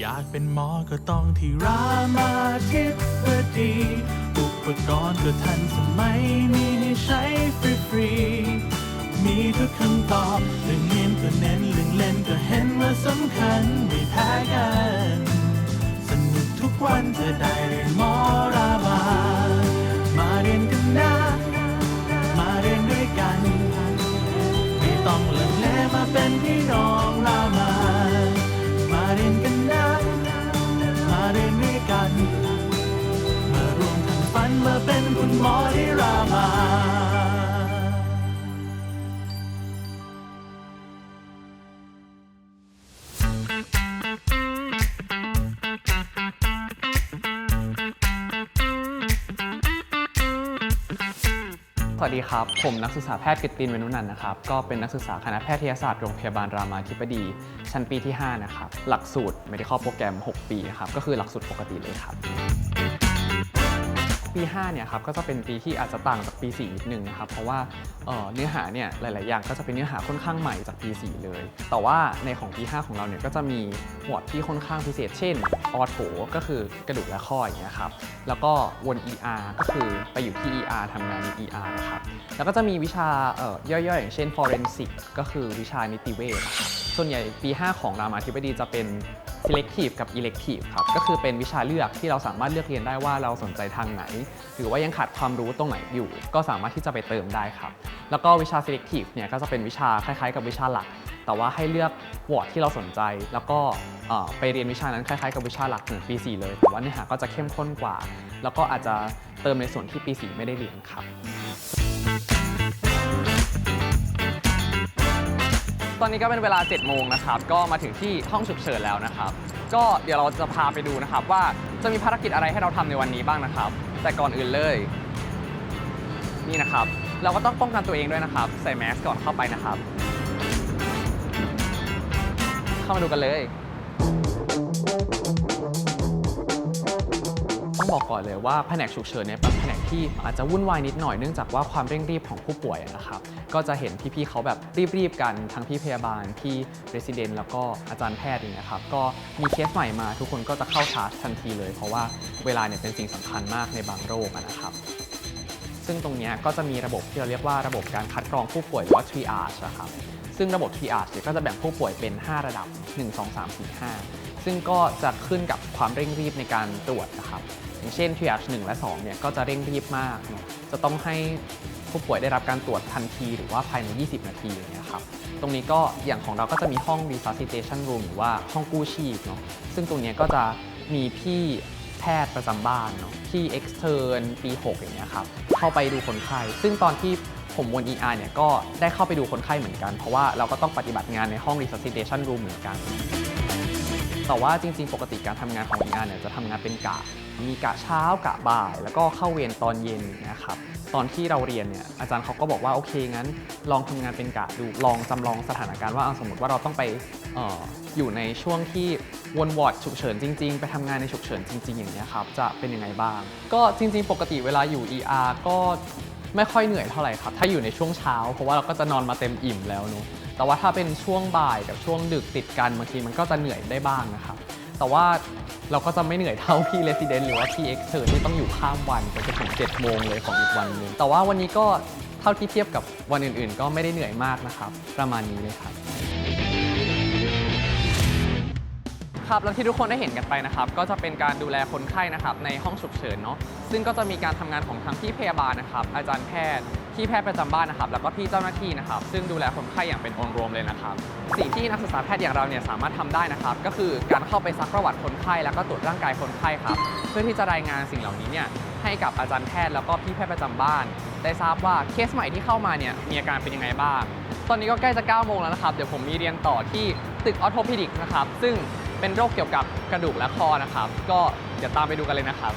อยากเป็นหมอก็ต้องที่รามาธิบดี อุปกรณ์ก็ทันสมัยมีให้ใช้ฟรีๆ มีทุกคำตอบเรื่องเรียนก็เน้นเรื่องเล่นก็เห็นว่าสำคัญไม่แพ้กัน สนุกทุกวันเธอได้เรียนหมอรามา มาเรียนกัน สวัสดีครับ ผมนักศึกษาแพทย์กิตตินเวนุนันนะครับ ก็เป็นนักศึกษาคณะแพทยศาสตร์โรงพยาบาลรามาธิบดี ชั้นปีที่ 5 นะครับ หลักสูตร medical program 6 ปีนะครับ ก็คือหลักสูตรปกติเลยครับ ปี5เนี่ยครับก็จะเป็นปีที่อาจจะต่างจากปี4นิดนึงนะครับเพราะว่าเอ่อเนื้อหาเนี่ยหลาย ๆ อย่างก็จะเป็นเนื้อหาค่อนข้างใหม่จากปี4เลย แต่ว่าในของปี5ของเราเนี่ยก็จะมีหมวดที่ค่อนข้างพิเศษ เช่นออโถก็คือกระดูกและข้ออย่างเงี้ยครับแล้วก็วน ER ก็คือไปอยู่ที่ ER ทำงานใน ER นะครับแล้วก็จะมีวิชาเอ่อย่อย ๆ อย่างเช่น forensic ก็คือวิชานิติเวชครับ ส่วนใหญ่ปี5ของรามาธิบดีจะเป็น selective กับ elective ครับ ก็คือเป็นวิชาเลือกที่เราสามารถเลือกเรียนได้ว่าเราสนใจทางไหน หรือว่ายังขาดความรู้ตรงไหนอยู่ ก็สามารถที่จะไปเติมได้ครับ แล้วก็วิชา selective เนี่ยก็จะเป็นวิชาคล้ายๆ กับวิชาหลัก แต่ว่าให้เลือกวอร์ดที่เราสนใจ แล้วก็ไปเรียนวิชานั้นคล้ายๆ กับวิชาหลักเหมือนปี 4 เลย แต่ว่าเนื้อหาก็จะเข้มข้นกว่า แล้วก็อาจจะเติมในส่วนที่ปี 4 ไม่ได้เรียนครับ ตอนนี้ก็เป็นเวลา 7 โมงนะครับ ก็มาถึงที่ห้องฉุกเฉินแล้วนะครับ ก็เดี๋ยวเราจะพาไปดูนะครับ ว่าจะมีภารกิจอะไรให้เราทำในวันนี้บ้างนะครับ แต่ก่อนอื่นเลย นี่นะครับ เราก็ต้องป้องกันตัวเองด้วยนะครับ ใส่แมสก่อนเข้าไปนะครับ เข้ามาดูกันเลย ต้องบอกก่อนเลยว่าแผนกฉุกเฉินเนี่ยเป็นแผนกที่อาจจะวุ่นวายนิดหน่อยเนื่องจากว่าความเร่งรีบของผู้ป่วยนะครับก็จะเห็นพี่ๆเขาแบบรีบๆกันทั้งพี่พยาบาลพี่เรสซิเดนแล้วก็อาจารย์แพทย์อย่างเงี้ยครับก็มีเคสใหม่มาทุกคนก็จะเข้าชาร์จทันทีเลย เพราะว่าเวลาเนี่ยเป็นสิ่งสำคัญมากในบางโรคนะครับซึ่งตรงนี้ก็จะมีระบบที่เราเรียกว่าระบบการคัดกรองผู้ป่วยหรือว่า triage นะครับซึ่งระบบ triage ก็จะแบ่งผู้ป่วยเป็น 5 ระดับ 1 2 3 4 5 ซึ่งก็จะขึ้นกับความเร่งรีบในการตรวจนะครับ อย่างเช่น triage 1 และ 2 เนี่ยก็จะเร่งรีบมากเนะจะต้องให้ผู้ป่วยได้รับการตรวจทันทีหรือว่าภายใน 20 นาทีอย่างเงี้ยครับ ตรงนี้ก็อย่างของเราก็จะมีห้อง resuscitation room หรือว่าห้องกู้ชีพเนาะ ซึ่งตรงนี้ก็จะมีพี่แพทย์ประจำบ้านเนาะที่ extern ปี 6 อย่างเงี้ยครับ เข้าไปดูคนไข้ ซึ่งตอนที่ผมวน ER เนี่ยก็ได้เข้าไปดูคนไข้เหมือนกัน เพราะว่าเราก็ต้องปฏิบัติงานในห้อง resuscitation room เหมือนกัน แต่ว่าจริง ๆ ปกติการทำงานของ ER เนี่ยจะทำงานเป็นกะ มีกะเช้ากะบ่าย แล้วก็เข้าเวรตอนเย็นนะครับตอนที่เราเรียนเนี่ยอาจารย์เขาก็บอกว่าโอเคงั้น ลองทำงานเป็นกะดูลองจำลองสถานการณ์ว่าสมมติว่าเราต้องไปออยู่ในช่วงที่วนวอร์ดฉุกเฉินจริง ๆ ไปทำงานในฉุกเฉินจริง ๆ อย่างนี้ครับจะเป็นยังไงบ้าง ก็จริง ๆ ปกติเวลาอยู่ ER ก็ไม่ค่อยเหนื่อยเท่าไหร่ครับ ถ้าอยู่ในช่วงเช้า เพราะว่าเราก็จะนอนมาเต็มอิ่มแล้วเนอะ แต่ว่าถ้าเป็นช่วงบ่ายกับช่วงดึกติดกันบางทีมันก็จะเหนื่อยได้บ้างนะครับแต่ว่าเราก็จะไม่เหนื่อยเท่าพี่เรสซิเดนหรือว่าพี่เอ็กเซอร์ที่ต้องอยู่ข้ามวันจนถึง7โมงเลยของอีกวันหนึงแต่ว่าวันนี้ก็เท่าที่เทียบกับวันอื่นๆ ก็ไม่ได้เหนื่อยมากนะครับ ประมาณนี้เลยครับ ครับแล้วที่ทุกคนได้เห็นกันไปนะครับก็จะเป็นการดูแลคนไข้นะครับในห้องฉุกเฉินเนาะซึ่งก็จะมีการทำงานของทั้งพี่พยาบาลนะครับอาจารย์แพทย์พี่แพทย์ประจำบ้านนะครับแล้วก็พี่เจ้าหน้าที่นะครับซึ่งดูแลคนไข้อย่างเป็นองค์รวมเลยนะครับสิ่งที่นักศึกษาแพทย์อย่างเราเนี่ยสามารถทำได้นะครับก็คือการเข้าไปซักประวัติคนไข้ แล้วก็ตรวจร่างกายคนไข้ครับเพื่อที่จะรายงานสิ่งเหล่านี้เนี่ยให้กับอาจารย์แพทย์แล้วก็พี่แพทย์ประจำบ้าน ได้ทราบว่าเคสใหม่ที่เข้ามาเนี่ยมีอาการเป็นยังไงบ้าง ตอนนี้ก็ใกล้จะ9โมงแล้วนะครับเดี๋ยวผมมีเรียนต่อที่ตึกออโทพิดิกนะครับซึ่ง เป็นโรคเกี่ยวกับกระดูกและคอนะครับ ก็เดี๋ยวตามไปดูกันเลยนะครับ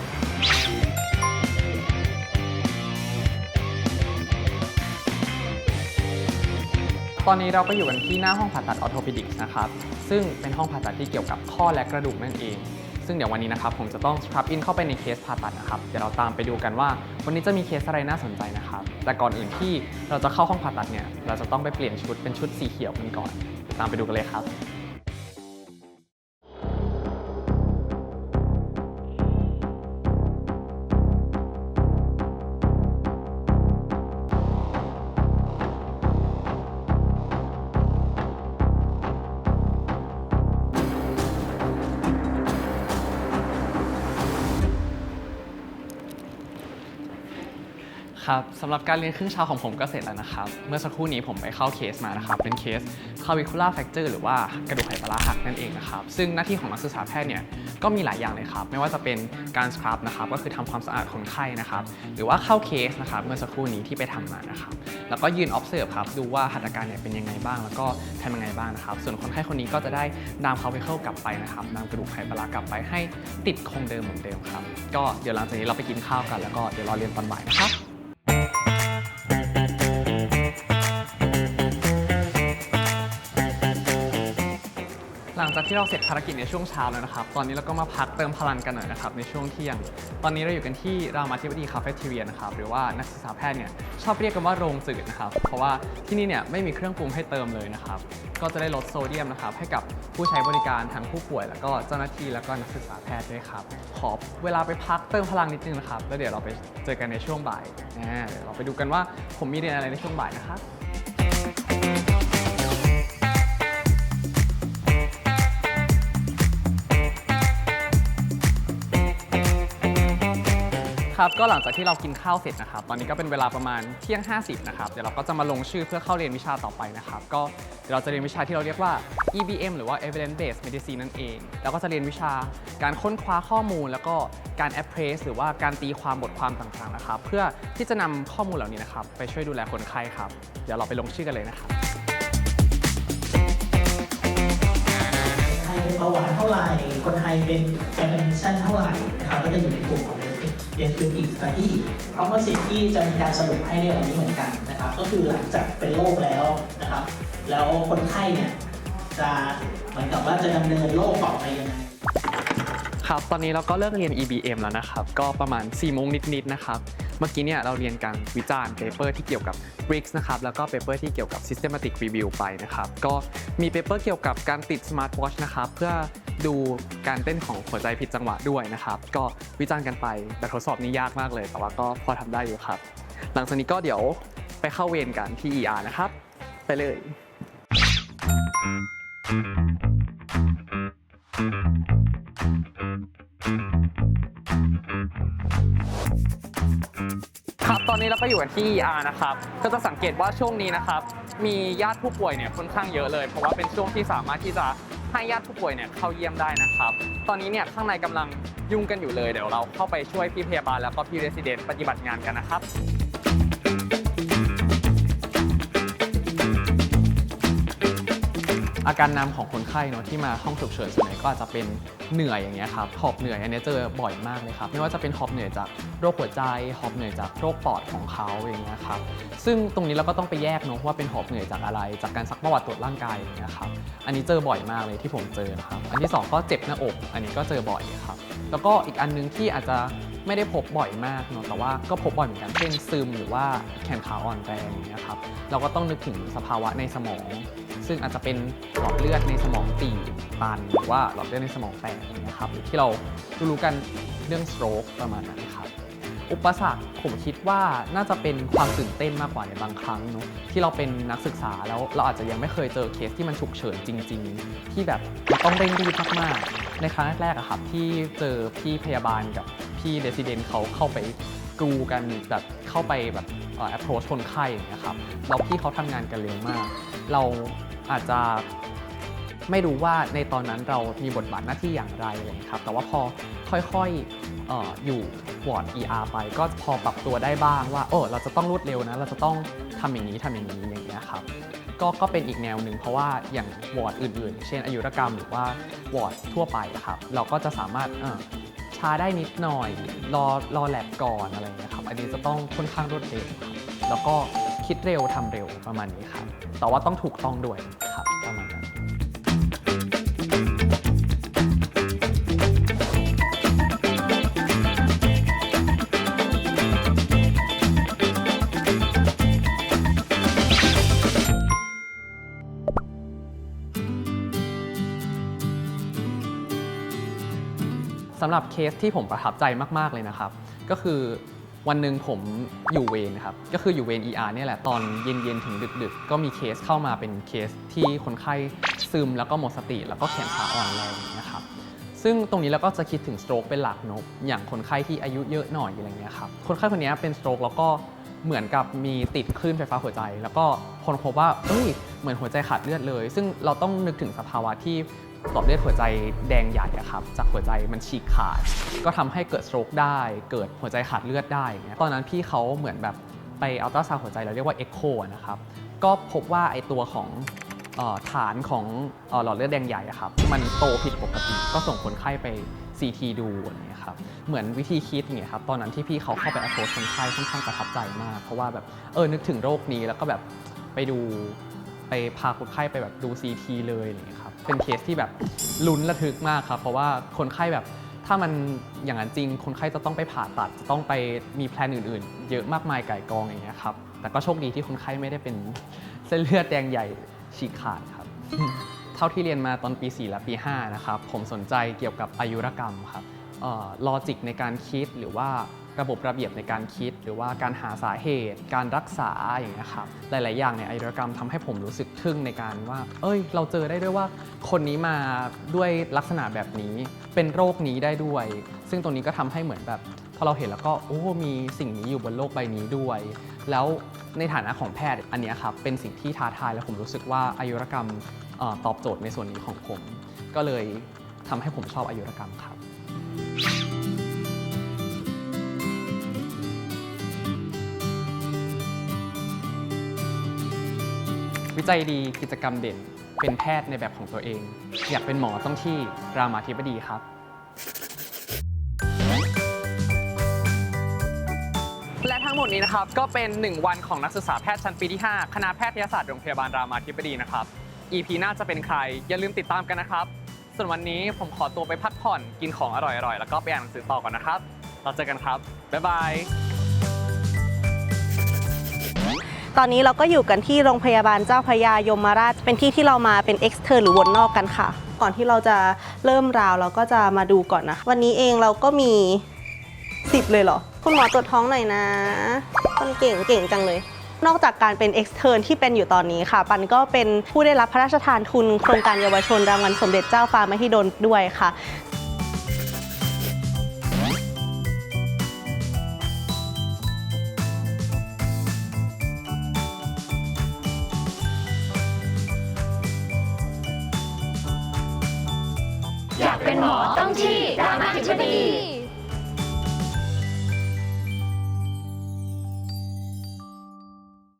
ตอนนี้เราก็อยู่กันที่หน้าห้องผ่าตัดออโทพิดิกนะครับ ซึ่งเป็นห้องผ่าตัดที่เกี่ยวกับข้อและกระดูกนั่นเอง ซึ่งเดี๋ยววันนี้นะครับผมจะต้องสครับอินเข้าไปในเคสผ่าตัดนะครับ เดี๋ยวเราตามไปดูกันว่า วันนี้จะมีเคสอะไรน่าสนใจนะครับ แต่ก่อนอื่นที่เราจะเข้าห้องผ่าตัดเนี่ย เราจะต้องไปเปลี่ยนชุดเป็นชุดสีเขียวกันก่อน ตามไปดูกันเลยครับ ครับสำหรับการเรียนครึ่งเช้าของผมก็เสร็จแล้วนะครับ เมื่อสักครู่นี้ผมไปเข้าเคสมานะครับ เป็นเคส clavicular fracture หรือว่ากระดูกไขปลาร้าหักนั่นเองนะครับ ซึ่งหน้าที่ของนักศึกษาแพทย์เนี่ยก็มีหลายอย่างเลยครับ ไม่ว่าจะเป็นการสครับนะครับ ก็คือทำความสะอาดคนไข้นะครับ หรือว่าเข้าเคสนะครับ เมื่อสักครู่นี้ที่ไปทำมานะครับ แล้วก็ยืน observe ครับ ดูว่าหัตถการเนี่ยเป็นยังไงบ้าง แล้วก็ทำยังไงบ้างนะครับ ส่วนคนไข้คนนี้ก็จะได้ดาม clavicle กลับไปนะครับดามกระดูกไขปลาร้ากลับไปให้ติดคงเดิมเหมือนเดิมครับ ก็เดี๋ยวหลังจากนี้เราไปกินข้าวกัน แล้วก็เดี๋ยวรอเรียนตอนบ่ายนะครับ ที่เราเสร็จภารกิจในช่วงเช้าแล้วนะครับ ตอนนี้เราก็มาพักเติมพลังกันหน่อยนะครับในช่วงเที่ยง ตอนนี้เราอยู่กันที่รามาธิบดีคาเฟ่ทีเรียนะครับ หรือว่านักศึกษาแพทย์เนี่ยชอบเรียกกันว่าโรงจืดนะครับ เพราะว่าที่นี่เนี่ยไม่มีเครื่องปรุงให้เติมเลยนะครับ ก็จะได้ลดโซเดียมนะครับให้กับผู้ใช้บริการทั้งผู้ป่วย แล้วก็เจ้าหน้าที่แล้วก็นักศึกษาแพทย์ด้วยครับ ขอเวลาไปพักเติมพลังนิดนึงนะครับ แล้วเดี๋ยวเราไปเจอกันในช่วงบ่ายเดี๋ยวเราไปดูกันว่าผมมีเรียนอะไรในช่วงบ่ายนะครับ ครับก็หลังจากที่เรากินข้าวเสร็จนะครับ ตอนนี้ก็เป็นเวลาประมาณเที่ยง 50 นะครับ เดี๋ยวเราก็จะมาลงชื่อเพื่อเข้าเรียนวิชาต่อไปนะครับ ก็เดี๋ยวเราจะเรียนวิชาที่เราเรียกว่า EBM หรือว่า Evidence Based Medicine นั่นเอง แล้วก็จะเรียนวิชาการค้นคว้าข้อมูล แล้วก็การ appraise หรือว่าการตีความบทความต่างๆนะครับ เพื่อที่จะนำข้อมูลเหล่านี้นะครับไปช่วยดูแลคนไข้ครับ เดี๋ยวเราไปลงชื่อกันเลยนะครับไทยเป็นเบาหวานเท่าไหร่ คนไทยเป็นแอร์ชั่นเท่าไหร่นะครับ ก็จะอยู่ในกลุ่มของ เดนฟิลอีกสตี้เพราะว่าสิ่งที่จะมีการสรุปให้ในวันนี้เหมือนกันนะครับ ก็คือหลังจากเป็นโรคแล้วนะครับ แล้วคนไข้เนี่ยจะเหมือนกับว่าจะดำเนินโรคต่อไปยังไงครับตอนนี้เราก็เลิกเรียน EBM แล้วนะครับ ก็ประมาณ4โมงนิดๆนะครับ เมื่อกี้เนี่ยเราเรียนการวิจารณ์เปเปอร์ที่เกี่ยวกับ BRICS นะครับ แล้วก็เปเปอร์ที่เกี่ยวกับ Systematic Review ไปนะครับ ก็มีเปเปอร์เกี่ยวกับการติด Smart Watch นะครับ เพื่อ ดูการเต้นของหัวใจผิดจังหวะด้วยนะครับ ก็วิจารณ์กันไปแต่ทดสอบนี้ยากมากเลย แต่ว่าก็พอทำได้อยู่ครับ หลังจากนี้ก็เดี๋ยวไปเข้าเวรกันที่ ER นะครับ ไปเลย ครับตอนนี้เราก็อยู่กันที่ ER นะครับ ก็จะสังเกตว่าช่วงนี้นะครับ มีญาติผู้ป่วยเนี่ยค่อนข้างเยอะเลย เพราะว่าเป็นช่วงที่สามารถที่จะ ให้ญาติผู้ป่วยเนี่ยเข้าเยี่ยมได้นะครับ ตอนนี้เนี่ยข้างในกำลังยุ่งกันอยู่เลยเดี๋ยวเราเข้าไปช่วยพี่พยาบาลแล้วก็พี่เรสซิเดนต์ปฏิบัติงานกันนะครับอาการนำของคนไข้เนาะที่มาห้องฉุกเฉินส่วนใหญ่ก็อาจจะเป็น เหนื่อยอย่างเงี้ยครับหอบเหนื่อยอันเนี้ยเจอบ่อยมากเลยครับ ไม่ว่าจะเป็นหอบเหนื่อยจากโรคหัวใจ หอบเหนื่อยจากโรคปอดของเขาอย่างเงี้ยครับซึ่งตรงนี้เราก็ต้องไปแยกเนาะว่าเป็นหอบเหนื่อยจากอะไร จากการซักประวัติตรวจร่างกายอย่างเงี้ยครับอันนี้เจอบ่อยมากเลยที่ผมเจอนะครับอันที่สองก็เจ็บหน้าอก อันนี้ก็เจอบ่อยครับแล้วก็อีกอันนึงที่อาจจะไม่ได้พบบ่อยมากเนาะแต่ว่าก็พบบ่อยเหมือนกันเช่นซึมหรือว่าแขนขาอ่อนแรงอย่างเงี้ยครับเราก็ต้องนึกถึงสภาวะในสมอง ซึ่งอาจจะเป็นหลอดเลือดในสมองตีบตันหรือว่าหลอดเลือดในสมองแตกอย่างนี้ครับหรือที่เรารู้กันเรื่อง stroke ประมาณนั้นครับอุปสรรคผมคิดว่าน่าจะเป็นความตื่นเต้นมากกว่าในบางครั้งเนาะที่เราเป็นนักศึกษาแล้วเราอาจจะยังไม่เคยเจอเคสที่มันฉุกเฉินจริง ๆ ที่แบบต้องเร่งรีบมากๆในครั้งแรกๆอะครับที่เจอพี่พยาบาลกับพี่เดซิเดนเขาเข้าไปกรูกันแบบเข้าไปแบบเอ่อ approach คนไข้อย่างเงี้ยครับแล้วพี่เขาทำงานกันเร็วมาก เรา อาจจะไม่รู้ว่าในตอนนั้นเรามีบทบาทหน้าที่อย่างไรอะไรอย่างเลยครับ แต่ว่าพอค่อยๆอออยู่วอร์ด ER ไป ก็พอปรับตัวได้บ้างว่าโอ้เราจะต้องรวดเร็วนะ เราจะต้องทำอย่างนี้ทำอย่างนี้อย่างเงี้ยครับก็ก็เป็นอีกแนวหนึ่งเพราะว่าอย่างวอร์ดอื่นๆ เช่นอายุรกรรมหรือว่าวอร์ดทั่วไปครับ เราก็จะสามารถช้าได้นิดหน่อย รอรอแลบก่อนอะไรอย่างเงี้ยครับ อันนี้จะต้องค่อนข้างรวดเร็วครับแล้วก็ คิดเร็วทำเร็วประมาณนี้ครับ แต่ว่าต้องถูกต้องด้วยครับประมาณนั้นสำหรับเคสที่ผมประทับใจมาก ๆ เลยนะครับ ก็คือ วันหนึ่งผมอยู่เวรนครับ ก็คืออยู่เวร ER เนี่ยแหละ ตอนเย็นๆ ถึงดึกๆ ก็มีเคสเข้ามาเป็นเคสที่คนไข้ซึมแล้วก็หมดสติ แล้วก็แขนขาอ่อนแรงอย่างเงี้ยครับ ซึ่งตรงนี้เราก็จะคิดถึงสโตรกเป็นหลักนอะอย่างคนไข้ที่อายุเยอะหน่อยอะไรเงี้ยครับ คนไข้คนนี้เป็นสโตรกแล้วก็เหมือนกับมีติดคลื่นไฟฟ้าหัวใจ แล้วก็คนพบว่า เอ้ย เหมือนหัวใจขาดเลือดเลย ซึ่งเราต้องนึกถึงสภาวะที่ หลอดเลือดหัวใจแดงใหญ่ครับจากหัวใจมันฉีกขาด ก็ทำให้เกิดสโตรกได้ เกิดหัวใจขาดเลือดได้เงี้ยตอนนั้นพี่เขาเหมือนแบบไปอัลตราซาวหัวใจเราเรียกว่าเอ็กโคนะครับก็พบว่าไอตัวของออฐานของหลอดเลือดแดงใหญ่ครับมันโตผิดปกติก็ส่งคนไข้ไป CT ดูอะไรอย่างเงี้ยครับเหมือนวิธีคิดอย่างเงี้ยครับตอนนั้นที่พี่เขาเข้าไป approach คนไข้ค่อนข้างประทับใจมาก เพราะว่าแบบเออนึกถึงโรคนี้แล้วก็แบบไปดูไปพาคนไข้ไปแบบดู CT เลยอะไรเงี้ย เป็นเคสที่แบบลุ้นระทึกมากครับเพราะว่าคนไข้แบบถ้ามันอย่างนั้นจริง คนไข้จะต้องไปผ่าตัดจะต้องไปมีแพลนอื่นๆ เยอะมากมายไก่กองอย่างเงี้ยครับแต่ก็โชคดีที่คนไข้ไม่ได้เป็นเส้นเลือดแดงใหญ่ฉีกขาดครับ เท่าที่เรียนมาตอนปี 4 และปี 5 นะครับ ผมสนใจเกี่ยวกับอายุรกรรมครับลอจิกในการคิดหรือว่า ระบบระเบียบในการคิด หรือว่าการหาสาเหตุ การรักษาอย่างเงี้ยครับหลาย ๆ อย่างในอายุรกรรมทำให้ผมรู้สึกทึ่งในการว่า เอ้ย เราเจอได้ด้วยว่าคนนี้มาด้วยลักษณะแบบนี้ เป็นโรคนี้ได้ด้วย ซึ่งตรงนี้ก็ทำให้เหมือนแบบพอเราเห็นแล้วก็โอ้ มีสิ่งนี้อยู่บนโลกใบนี้ด้วย แล้วในฐานะของแพทย์อันนี้ครับเป็นสิ่งที่ท้าทายและผมรู้สึกว่าอายุรกรรมออตอบโจทย์ในส่วนนี้ของผม ก็เลยทำให้ผมชอบอายุรกรรมครับ วิจัยดีกิจกรรมเด่น เป็นแพทย์ในแบบของตัวเอง อยากเป็นหมอต้องที่รามาธิบดีครับ และทั้งหมดนี้นะครับ ก็เป็น 1 วันของนักศึกษาแพทย์ชั้นปีที่ 5 คณะแพทยศาสตร์โรงพยาบาลรามาธิบดีนะครับ EP หน้าจะเป็นใคร อย่าลืมติดตามกันนะครับ ส่วนวันนี้ผมขอตัวไปพักผ่อนกินของอร่อยๆ แล้วก็ไปอ่านหนังสือต่อก่อนนะครับ เราเจอกันครับบ๊ายบาย ตอนนี้เราก็อยู่กันที่โรงพยาบาลเจ้าพระยายมราช เป็นที่ที่เรามาเป็น e x t e r n หรือวนนอกกันค่ะ ก่อนที่เราจะเริ่มราวเราก็จะมาดูก่อนนะ วันนี้เองเราก็มี 10 เลยเหรอ คุณหมอตรวจท้องหน่อยนะคนเก่งเก่งจังเลย นอกจากการเป็น e x t e r n ที่เป็นอยู่ตอนนี้ค่ะ ปันก็เป็นผู้ได้รับพระราชทานทุนโครงการเยาวชนรางวัลสมเด็จเจ้าฟ้ามหิดลด้วยค่ะ